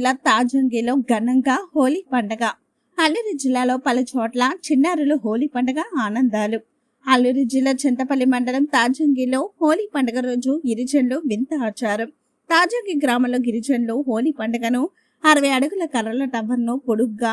జిల్లా తాజంగిలో ఘనంగా హోలీ పండగ. అల్లూరి జిల్లాలో పలు చోట్ల చిన్నారులు హోలీ పండగ ఆనందాలు. అల్లూరి జిల్లా చింతపల్లి మండలం తాజంగిలో హోలీ పండగ రోజు గిరిజనులు వింత ఆచారం. తాజంగి గ్రామంలో గిరిజనులు హోలీ పండుగను అరవై అడుగుల కర్రల టవర్ను పొడుగ్గా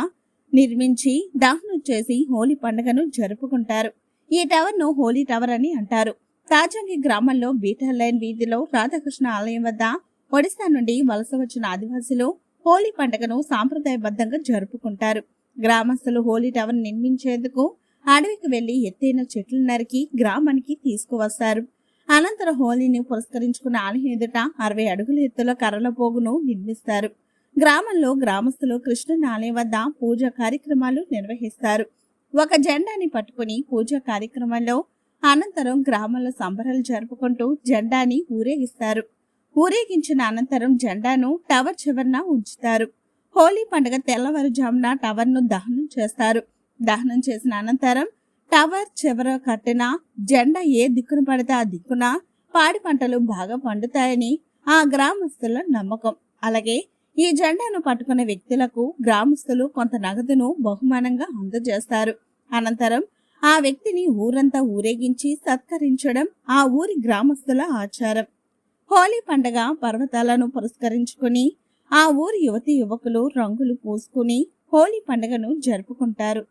నిర్మించి దహనం చేసి హోలీ పండుగను జరుపుకుంటారు. ఈ టవర్ను హోలీ టవర్ అని అంటారు. తాజంగి గ్రామంలో బీటర్ లైన్ వీధిలో రాధాకృష్ణ ఆలయం వద్ద ఒడిశా నుండి వలస వచ్చిన ఆదివాసులు హోలీ పండుగను సాంప్రదాయబద్ధంగా జరుపుకుంటారు. గ్రామస్తులు హోలీ టవర్ నిర్మించేందుకు అడవికి వెళ్ళి ఎత్తైన చెట్లు నరికి గ్రామానికి తీసుకువస్తారు. అనంతరం హోలీని పురస్కరించుకున్న ఆలయం ఎదుట అరవై అడుగుల ఎత్తుల కర్రల పోగును నిర్మిస్తారు. గ్రామంలో గ్రామస్తులు కృష్ణుని ఆలయం వద్ద పూజా కార్యక్రమాలు నిర్వహిస్తారు. ఒక జెండాని పట్టుకుని పూజా కార్యక్రమంలో అనంతరం గ్రామంలో సంబరాలు జరుపుకుంటూ జెండాని ఊరేగిస్తారు. ఊరేగించిన అనంతరం జెండాను టవర్ చివరన ఉంచుతారు. హోలీ పండుగ తెల్లవారుజామున టవర్ను దహనం చేస్తారు. దహనం చేసిన అనంతరం టవర్ చివర కట్టిన జెండా ఏ దిక్కున పడితే ఆ దిక్కున పాడి పంటలు బాగా పండుతాయని ఆ గ్రామస్తుల నమ్మకం. అలాగే ఈ జెండాను పట్టుకున్న వ్యక్తులకు గ్రామస్తులు కొంత నగదును బహుమానంగా అందజేస్తారు. అనంతరం ఆ వ్యక్తిని ఊరంతా ఊరేగించి సత్కరించడం ఆ ఊరి గ్రామస్తుల ఆచారం. హోలీ పండగ పర్వతాలను పురస్కరించుకుని ఆ ఊరి యువతి యువకులు రంగులు పూసుకుని హోలీ పండుగను జరుపుకుంటారు.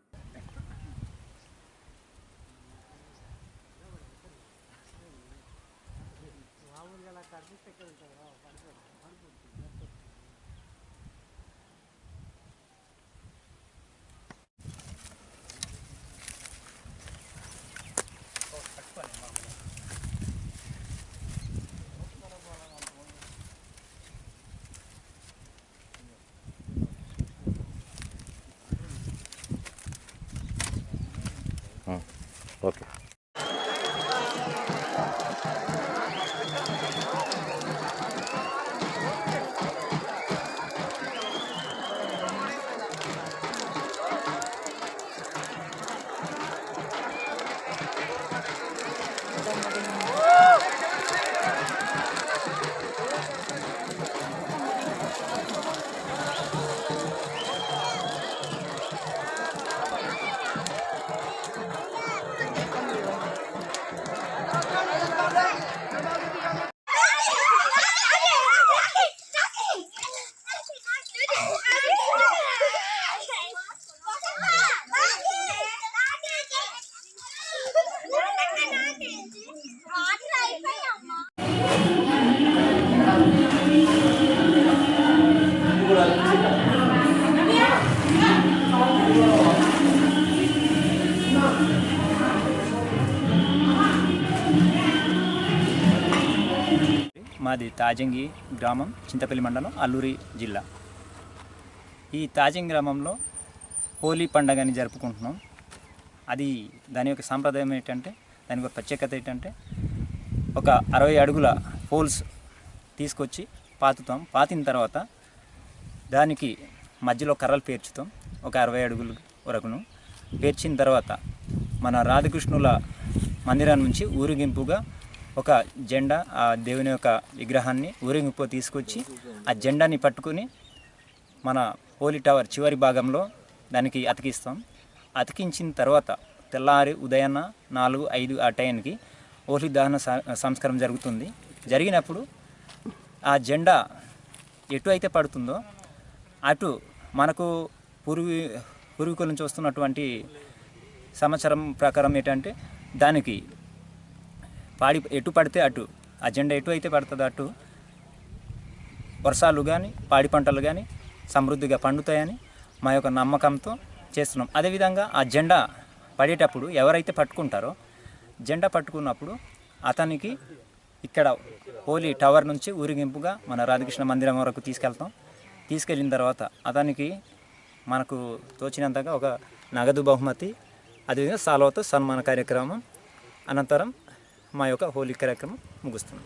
Okay మాది తాజంగి గ్రామం చింతపల్లి మండలం అల్లూరి జిల్లా. ఈ తాజంగి గ్రామంలో హోలీ పండగని జరుపుకుంటున్నాం. అది దాని యొక్క సాంప్రదాయం ఏంటంటే దాని యొక్క ప్రత్యేకత ఏంటంటే ఒక అరవై అడుగుల పోల్స్ తీసుకొచ్చి పాతుతాం. పాతిన తర్వాత దానికి మధ్యలో కర్రలు పేర్చుతాం. ఒక అరవై అడుగుల వరకును. పేర్చిన తర్వాత మన రాధకృష్ణుల మందిరం నుంచి ఊరేగింపుగా ఒక జెండా ఆ దేవుని యొక్క విగ్రహాన్ని ఊరేగింపు తీసుకొచ్చి ఆ జెండాని పట్టుకుని మన హోలీ టవర్ చివరి భాగంలో దానికి అతికిస్తాం. అతికించిన తర్వాత తెల్లారి ఉదయాన్న నాలుగు ఐదు ఆ టైంకి హోలీ దహన సంస్కారం జరుగుతుంది. జరిగినప్పుడు ఆ జెండా ఎటు అయితే పడుతుందో అటు మనకు పూర్వీ పూర్వీకుల నుంచి వస్తున్నటువంటి సమాచారం ప్రకారం ఏంటంటే దానికి పాడి ఎటు పడితే అటు ఆ జెండా ఎటు అయితే పడుతుంది అటు వర్షాలు కానీ పాడి పంటలు కానీ సమృద్ధిగా పండుతాయని మా యొక్క నమ్మకంతో చేస్తున్నాం. అదేవిధంగా ఆ జెండా పడేటప్పుడు ఎవరైతే పట్టుకుంటారో జెండా పట్టుకున్నప్పుడు అతనికి ఇక్కడ హోలీ టవర్ నుంచి ఊరేగింపుగా మన రాధాకృష్ణ మందిరం వరకు తీసుకెళ్తాం. తీసుకెళ్ళిన తర్వాత అతనికి మనకు తోచినంతగా ఒక నగదు బహుమతి అదేవిధంగా సాల్వతో సన్మాన కార్యక్రమం అనంతరం మా యొక్క హోలీ కార్యక్రమం ముగుస్తుంది.